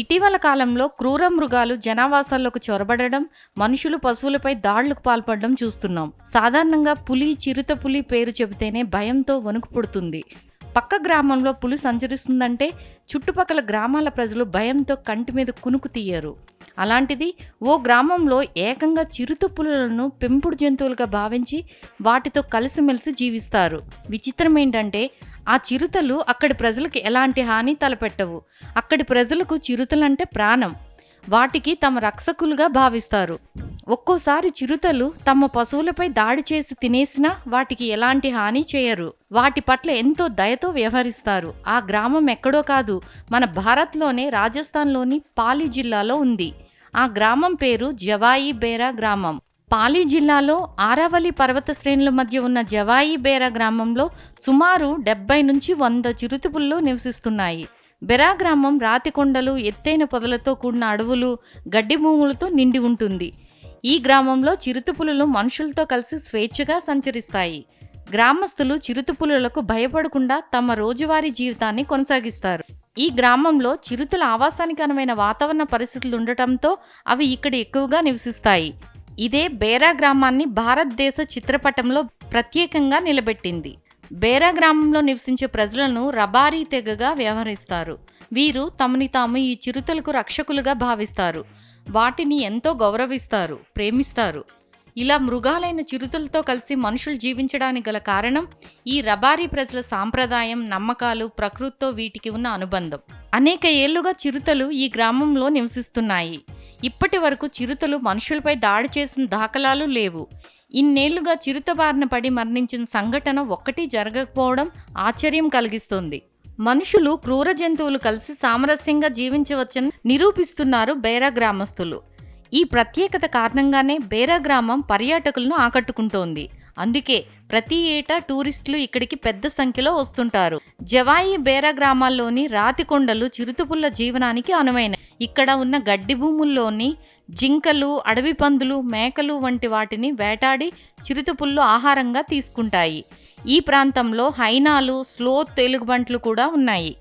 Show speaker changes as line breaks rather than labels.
ఇటీవల కాలంలో క్రూర మృగాలు జనావాసాల్లోకి చొరబడడం మనుషులు పశువులపై దాడులకు పాల్పడడం చూస్తున్నాం. సాధారణంగా పులి చిరుత పులి పేరు చెబితేనే భయంతో వణుకు పుడుతుంది. పక్క గ్రామంలో పులి సంచరిస్తుందంటే చుట్టుపక్కల గ్రామాల ప్రజలు భయంతో కంటి మీద కునుకు తీయరు. అలాంటిది ఓ గ్రామంలో ఏకంగా చిరుత పులులను పెంపుడు జంతువులుగా భావించి వాటితో కలిసిమెలిసి జీవిస్తారు. విచిత్రం ఏంటంటే ఆ చిరుతలు అక్కడి ప్రజలకు ఎలాంటి హాని తలపెట్టవు. అక్కడి ప్రజలకు చిరుతలంటే ప్రాణం. వాటికి తమ రక్షకులుగా భావిస్తారు. ఒక్కోసారి చిరుతలు తమ పశువులపై దాడి చేసి తినేసినా వాటికి ఎలాంటి హాని చేయరు. వాటి పట్ల ఎంతో దయతో వ్యవహరిస్తారు. ఆ గ్రామం ఎక్కడో కాదు మన భారత్లోనే రాజస్థాన్లోని పాలి జిల్లాలో ఉంది. ఆ గ్రామం పేరు జవాయి బేరా గ్రామం. పాలి జిల్లాలో ఆరావళి పర్వత శ్రేణుల మధ్య ఉన్న జవాయి బేరా గ్రామంలో సుమారు డెబ్బై నుంచి వంద చిరుతపుళ్ళు నివసిస్తున్నాయి. బెరా గ్రామం రాతి కొండలు ఎత్తైన పొదలతో కూడిన అడవులు గడ్డి భూములతో నిండి ఉంటుంది. ఈ గ్రామంలో చిరుతపులులు మనుషులతో కలిసి స్వేచ్ఛగా సంచరిస్తాయి. గ్రామస్తులు చిరుతపులులకు భయపడకుండా తమ రోజువారీ జీవితాన్ని కొనసాగిస్తారు. ఈ గ్రామంలో చిరుతల ఆవాసానికి అనువైన వాతావరణ పరిస్థితులు ఉండటంతో అవి ఇక్కడ ఎక్కువగా నివసిస్తాయి. ఇదే బేరా గ్రామాన్ని భారతదేశ చిత్రపటంలో ప్రత్యేకంగా నిలబెట్టింది. బేరా గ్రామంలో నివసించే ప్రజలను రబారీ తెగగా వ్యవహరిస్తారు. వీరు తమని తాము ఈ చిరుతలకు రక్షకులుగా భావిస్తారు. వాటిని ఎంతో గౌరవిస్తారు ప్రేమిస్తారు. ఇలా మృగాలైన చిరుతలతో కలిసి మనుషులు జీవించడానికి గల కారణం ఈ రబారీ ప్రజల సాంప్రదాయం నమ్మకాలు ప్రకృతితో వీటికి ఉన్న అనుబంధం. అనేక ఏళ్ళుగా చిరుతలు ఈ గ్రామంలో నివసిస్తున్నాయి. ఇప్పటి వరకు చిరుతలు మనుషులపై దాడి చేసిన దాఖలాలు లేవు. ఇన్నేళ్ళుగా చిరుత బారిన పడి మరణించిన సంఘటన ఒక్కటి జరగకపోవడం ఆశ్చర్యం కలిగిస్తుంది. మనుషులు క్రూర జంతువులు కలిసి సామరస్యంగా జీవించవచ్చని నిరూపిస్తున్నారు బేరా గ్రామస్తులు. ఈ ప్రత్యేకత కారణంగానే బేరా గ్రామం పర్యాటకులను ఆకట్టుకుంటోంది. అందుకే ప్రతి ఏటా టూరిస్టులు ఇక్కడికి పెద్ద సంఖ్యలో వస్తుంటారు. జవాయి బేరా గ్రామాల్లోని రాతి కొండలు చిరుతపుల్ల జీవనానికి అనువైన ఇక్కడ ఉన్న గడ్డి భూముల్లోని జింకలు అడవి పందులు మేకలు వంటి వాటిని వేటాడి చిరుతపుల్లు ఆహారంగా తీసుకుంటాయి. ఈ ప్రాంతంలో హైనాలు స్లో తెలుగుబంట్లు కూడా ఉన్నాయి.